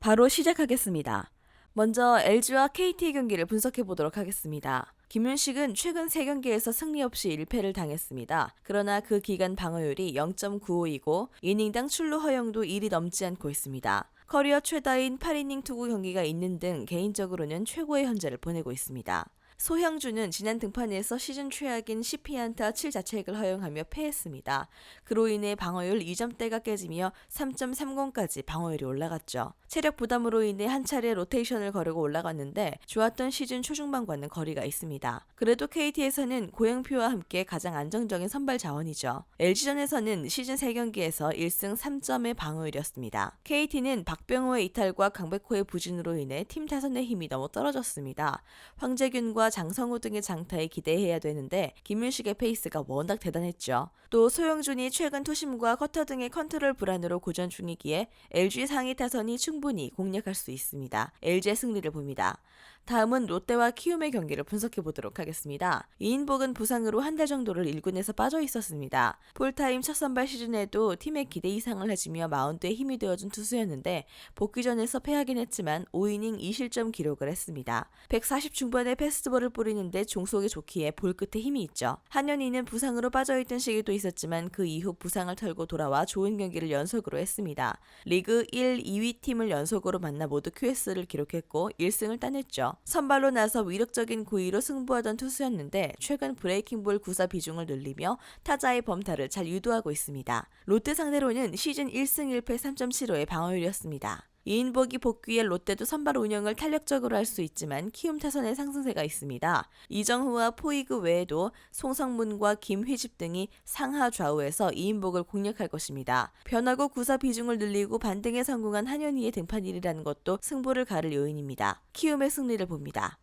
바로 시작하겠습니다. 먼저 LG와 KT의 경기를 분석해 보도록 하겠습니다. 김윤식은 최근 3경기에서 승리 없이 1패를 당했습니다. 그러나 그 기간 방어율이 0.95이고 이닝당 출루 허용도 1이 넘지 않고 있습니다. 커리어 최다인 8이닝 투구 경기가 있는 등 개인적으로는 최고의 현재를 보내고 있습니다. 소형주는 지난 등판에서 시즌 최악인 10피안타 7자책을 허용하며 패했습니다. 그로 인해 방어율 2점대가 깨지며 3.30까지 방어율이 올라갔죠. 체력 부담으로 인해 한 차례 로테이션을 거르고 올라갔는데 좋았던 시즌 초중반과는 거리가 있습니다. 그래도 KT에서는 고영표와 함께 가장 안정적인 선발 자원이죠. LG전에서는 시즌 3경기에서 1승 3점의 방어율이었습니다. KT는 박병호의 이탈과 강백호의 부진으로 인해 팀 타선의 힘이 너무 떨어졌습니다. 황재균과 장성우 등의 장타에 기대해야 되는데 김윤식의 페이스가 워낙 대단했죠. 또 소영준이 최근 투심과 커터 등의 컨트롤 불안으로 고전 중이기에 LG 상위 타선이 충분히 공략할 수 있습니다. LG의 승리를 봅니다. 다음은 롯데와 키움의 경기를 분석해 보도록 하겠습니다. 이인복은 부상으로 한 달 정도를 1군에서 빠져 있었습니다. 풀타임 첫 선발 시즌에도 팀의 기대 이상을 해주며 마운드에 힘이 되어준 투수였는데 복귀전에서 패하긴 했지만 5이닝 2실점 기록을 했습니다. 140 중반의 패스트볼을 뿌리는데 종속이 좋기에 볼 끝에 힘이 있죠. 한현희는 부상으로 빠져있던 시기도 있었지만 그 이후 부상을 털고 돌아와 좋은 경기를 연속으로 했습니다. 리그 1, 2위 팀을 연속으로 만나 모두 QS를 기록했고 1승을 따냈죠. 선발로 나서 위력적인 구위로 승부하던 투수였는데 최근 브레이킹볼 구사 비중을 늘리며 타자의 범타를 잘 유도하고 있습니다. 롯데 상대로는 시즌 1승 1패 3.75의 방어율이었습니다. 이인복이 복귀해 롯데도 선발 운영을 탄력적으로 할 수 있지만 키움 타선의 상승세가 있습니다. 이정후와 포이그 외에도 송성문과 김휘집 등이 상하 좌우에서 이인복을 공략할 것입니다. 변화고 구사 비중을 늘리고 반등에 성공한 한현희의 등판일이라는 것도 승부를 가를 요인입니다. 키움의 승리를 봅니다.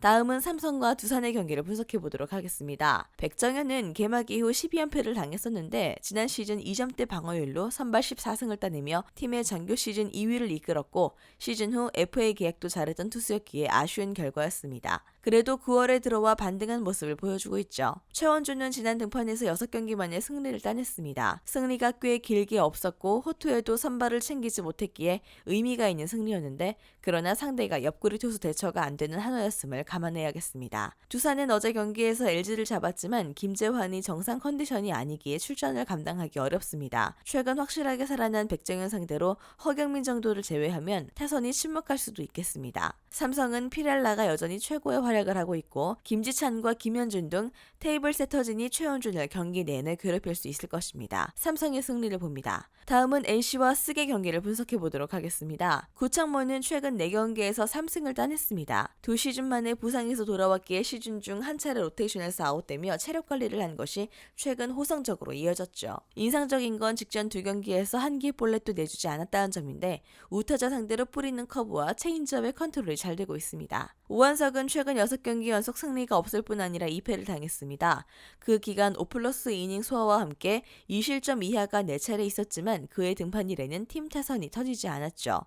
다음은 삼성과 두산의 경기를 분석해 보도록 하겠습니다. 백정현은 개막 이후 12연패를 당했었는데 지난 시즌 2점대 방어율로 선발 14승을 따내며 팀의 정규 시즌 2위를 이끌었고 시즌 후 FA 계약도 잘했던 투수였기에 아쉬운 결과였습니다. 그래도 9월에 들어와 반등한 모습을 보여주고 있죠. 최원주는 지난 등판에서 6경기 만에 승리를 따냈습니다. 승리가 꽤 길게 없었고 호투에도 선발을 챙기지 못했기에 의미가 있는 승리였는데 그러나 상대가 옆구리 투수 대처가 안 되는 한화였음을 감안해야겠습니다. 두산은 어제 경기에서 LG를 잡았지만 김재환이 정상 컨디션이 아니기에 출전을 감당하기 어렵습니다. 최근 확실하게 살아난 백정현 상대로 허경민 정도를 제외하면 타선이 침묵할 수도 있겠습니다. 삼성은 피렐라가 여전히 최고의 활약을 하고 있고 김지찬과 김현준 등 테이블 세터진이 최원준을 경기 내내 괴롭힐 수 있을 것입니다. 삼성의 승리를 봅니다. 다음은 NC와 스의 경기를 분석해 보도록 하겠습니다. 구창모는 최근 4경기에서 3승을 따냈습니다. 두 시즌 만에 부상에서 돌아왔기에 시즌 중 한 차례 로테이션에서 아웃되며 체력 관리를 한 것이 최근 호성적으로 이어졌죠. 인상적인 건 직전 두 경기에서 한기 볼넷도 내주지 않았다는 점인데 우타자 상대로 뿌리는 커브와 체인지업의 컨트롤이 잘 되고 있습니다. 오한석은 최근 6경기 연속 승리가 없을 뿐 아니라 2패를 당했습니다. 그 기간 5플러스 이닝 소화와 함께 2실점 이하가 4차례 있었지만 그의 등판일에는 팀 타선이 터지지 않았죠.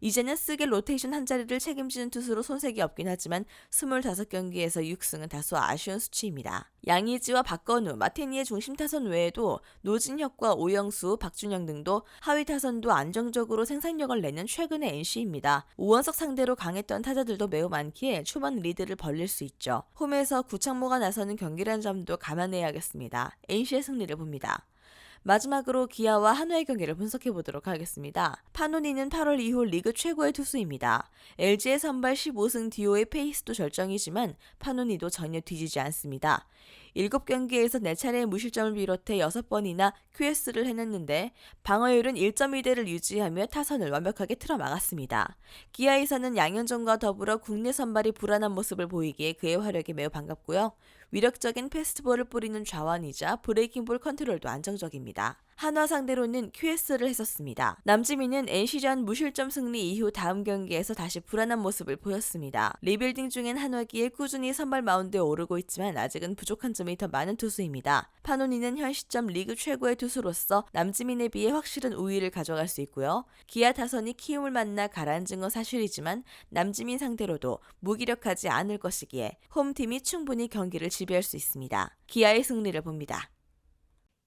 이제는 쓰게 로테이션 한 자리를 책임지는 투수로 손색이 없긴 하지만 25경기에서 6승은 다소 아쉬운 수치입니다. 양의지와 박건우, 마테니의 중심 타선 외에도 노진혁과 오영수, 박준영 등도 하위 타선도 안정적으로 생산력을 내는 최근의 NC입니다. 오원석 상대로 강했던 타자들도 매우 많기에 초반 리드를 벌릴 수 있죠. 홈에서 구창모가 나서는 경기라는 점도 감안해야겠습니다. NC의 승리를 봅니다. 마지막으로 기아와 한화의 경기를 분석해 보도록 하겠습니다. 파노니는 8월 이후 리그 최고의 투수입니다. LG의 선발 15승 디오의 페이스도 절정이지만 파노니도 전혀 뒤지지 않습니다. 7경기에서 4차례의 무실점을 비롯해 6번이나 QS를 해냈는데 방어율은 1.2대를 유지하며 타선을 완벽하게 틀어막았습니다. 기아에서는 양현종과 더불어 국내 선발이 불안한 모습을 보이기에 그의 활약이 매우 반갑고요. 위력적인 패스트볼을 뿌리는 좌완이자 브레이킹볼 컨트롤도 안정적입니다. 한화 상대로는 QS를 했었습니다. 남지민은 NC전 무실점 승리 이후 다음 경기에서 다시 불안한 모습을 보였습니다. 리빌딩 중엔 한화기에 꾸준히 선발 마운드에 오르고 있지만 아직은 부족한 점이 더 많은 투수입니다. 파노니는 현 시점 리그 최고의 투수로서 남지민에 비해 확실한 우위를 가져갈 수 있고요. 기아 타선이 키움을 만나 가라앉은 건 사실이지만 남지민 상대로도 무기력하지 않을 것이기에 홈팀이 충분히 경기를 지배할 수 있습니다. 기아의 승리를 봅니다.